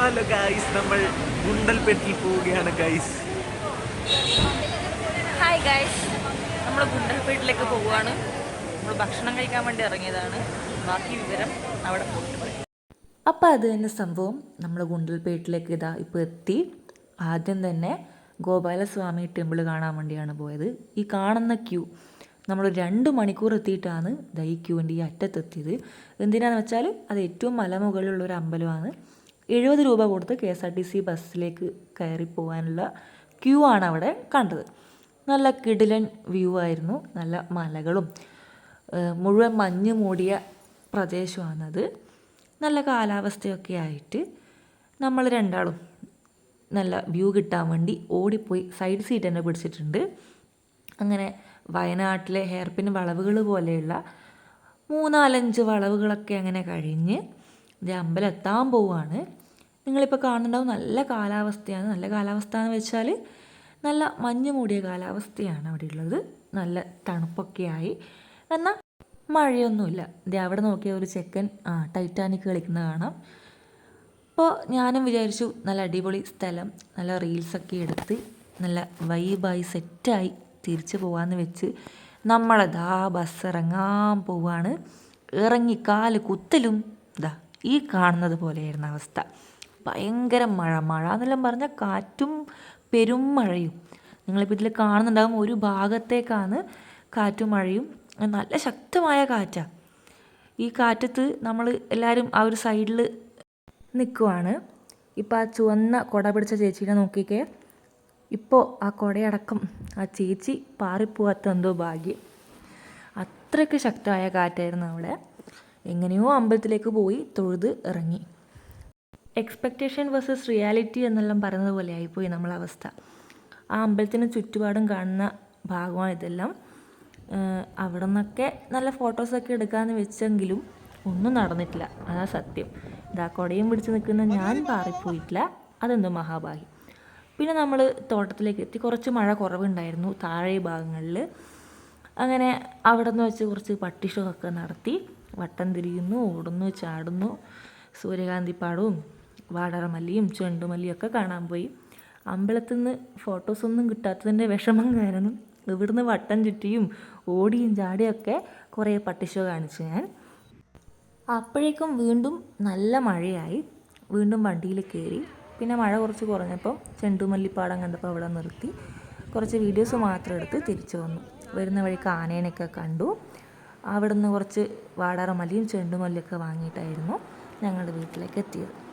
Hello guys നമ്മൾ ഗുണ്ടൽപേട്ടിൽ പോവുകയാണ് guys hi guys നമ്മൾ ഗുണ്ടൽപേട്ടിലേക്ക് പോവുകയാണ്. നമ്മൾ ഭക്ഷണം കഴിക്കാൻ വേണ്ടി ഇറങ്ങിയതാണ്. ബാക്കി വിവരം അവിടെ പോയിട്ട് അപ്പം അപ്പോൾ അത് തന്നെ സംഭവം. നമ്മൾ ഗുണ്ടൽപേട്ടിലേക്ക് ഇതാ ഇപ്പോൾ എത്തി. ആദ്യം തന്നെ ഗോപാലസ്വാമി ടെമ്പിൾ കാണാൻ വേണ്ടിയാണ് പോയത്. ഈ കാണുന്ന ക്യൂ നമ്മൾ രണ്ട് മണിക്കൂർ എത്തിയിട്ടാണ് ദാ ഈ ക്യൂവിന്റെ ഈ അറ്റത്തെത്തിയത്. എന്തിനാണെന്ന് വെച്ചാൽ അത് ഏറ്റവും മലമുകളിലുള്ള ഒരു അമ്പലമാണ്. എഴുപത് രൂപ കൊടുത്ത് K S R T C ബസ്സിലേക്ക് കയറി പോകാനുള്ള ക്യൂ ആണ് അവിടെ കണ്ടത്. നല്ല കിടിലൻ വ്യൂ ആയിരുന്നു. നല്ല മലകളും മുഴുവൻ മഞ്ഞ് മൂടിയ പ്രദേശമാണത്. നല്ല കാലാവസ്ഥയൊക്കെ ആയിട്ട് നമ്മൾ രണ്ടാളും നല്ല വ്യൂ കിട്ടാൻ വേണ്ടി ഓടിപ്പോയി. സൈഡ് സീറ്റ് തന്നെ പിടിച്ചിട്ടുണ്ട്. അങ്ങനെ വയനാട്ടിലെ ഹെയർപിൻ വളവുകൾ പോലെയുള്ള മൂന്നാലഞ്ച് വളവുകളൊക്കെ അങ്ങനെ കഴിഞ്ഞ് ഇത് അമ്പലം എത്താൻ പോവുകയാണ് നിങ്ങളിപ്പോൾ കാണുന്നുണ്ടാവും നല്ല കാലാവസ്ഥയാണ്. നല്ല കാലാവസ്ഥ എന്ന് വെച്ചാൽ നല്ല മഞ്ഞ് മൂടിയ കാലാവസ്ഥയാണ് അവിടെ ഉള്ളത്. നല്ല തണുപ്പൊക്കെ ആയി. എന്നാൽ മഴയൊന്നുമില്ല. ഇത് അവിടെ നോക്കിയ ഒരു ചെക്കൻ ആ ടൈറ്റാനിക് കളിക്കുന്ന കാണാം. അപ്പോൾ ഞാനും വിചാരിച്ചു നല്ല അടിപൊളി സ്ഥലം നല്ല റീൽസൊക്കെ എടുത്ത് നല്ല വൈബായി സെറ്റായി തിരിച്ചു പോകാമെന്ന് വെച്ച് നമ്മളതാ ബസ് ഇറങ്ങാൻ പോവാണ്. ഇറങ്ങി കാൽ കുത്തലും ഇതാ ഈ കാണുന്നത് പോലെയായിരുന്നു അവസ്ഥ. ഭയങ്കര മഴ മഴ എന്നെല്ലാം പറഞ്ഞാൽ കാറ്റും പെരും മഴയും. നിങ്ങളിപ്പോൾ ഇതിൽ കാണുന്നുണ്ടാകും ഒരു ഭാഗത്തേക്കാണ് കാറ്റും മഴയും. നല്ല ശക്തമായ കാറ്റാണ് ഈ കാറ്റത്ത് നമ്മൾ എല്ലാവരും ആ ഒരു സൈഡിൽ നിൽക്കുവാണ് ഇപ്പോൾ ആ ചുവന്ന കുട പിടിച്ച ചേച്ചീനെ നോക്കിക്കേ. ഇപ്പോൾ ആ കുടയടക്കം ആ ചേച്ചി പാറിപ്പോവാത്ത എന്തോ ഭാഗ്യം. അത്രയ്ക്ക് ശക്തമായ കാറ്റായിരുന്നു അവിടെ. എങ്ങനെയോ അമ്പലത്തിലേക്ക് പോയി തൊഴുത് ഇറങ്ങി. എക്സ്പെക്റ്റേഷൻ വേഴ്സസ് റിയാലിറ്റി എന്നെല്ലാം പറയുന്നത് പോലെ ആയിപ്പോയി നമ്മളെ അവസ്ഥ. ആ അമ്പലത്തിന് ചുറ്റുപാടും കാണുന്ന ഭാഗമാണ് ഇതെല്ലാം. അവിടെ നിന്നൊക്കെ നല്ല ഫോട്ടോസൊക്കെ എടുക്കാമെന്ന് വെച്ചെങ്കിലും ഒന്നും നടന്നിട്ടില്ല. അതാ സത്യം. ഇതാ കൊടയും പിടിച്ച് നിൽക്കുന്ന ഞാൻ പാറിപ്പോയിട്ടില്ല. അതെന്തോ മഹാഭാഗ്യം. പിന്നെ നമ്മൾ തോട്ടത്തിലേക്ക് എത്തി. കുറച്ച് മഴ കുറവുണ്ടായിരുന്നു താഴെ ഭാഗങ്ങളിൽ അങ്ങനെ അവിടെ നിന്ന് വെച്ച് കുറച്ച് പട്ടിഷോ ഒക്കെ നടത്തി. വട്ടം തിരിയുന്നു ഓടുന്നു ചാടുന്നു. സൂര്യകാന്തിപ്പാടവും വാടറമല്ലിയും ചെണ്ടുമല്ലിയും ഒക്കെ കാണാൻ പോയി. അമ്പലത്തിൽ നിന്ന് ഫോട്ടോസൊന്നും കിട്ടാത്തതിന്റെ വിഷമം കാരണം ഇവിടുന്ന് വട്ടം ചുറ്റിയും ഓടിയും ചാടിയൊക്കെ കുറേ പട്ടിഷോ കാണിച്ചു ഞാൻ. അപ്പോഴേക്കും വീണ്ടും നല്ല മഴയായി. വീണ്ടും വണ്ടിയിൽ കയറി. പിന്നെ മഴ കുറച്ച് കുറഞ്ഞപ്പോൾ ചെണ്ടുമല്ലിപ്പാടം കണ്ടപ്പോൾ അവിടെ നിർത്തി. കുറച്ച് വീഡിയോസ് മാത്രം എടുത്ത് തിരിച്ചു വന്നു. വരുന്ന വഴിക്ക് ആനേനെയൊക്കെ കണ്ടു. അവിടെ നിന്ന് കുറച്ച് വാടാറമല്ലിയും ചെണ്ടുമല്ലിയൊക്കെ വാങ്ങിയിട്ടായിരുന്നു ഞങ്ങളുടെ വീട്ടിലേക്ക് എത്തിയത്.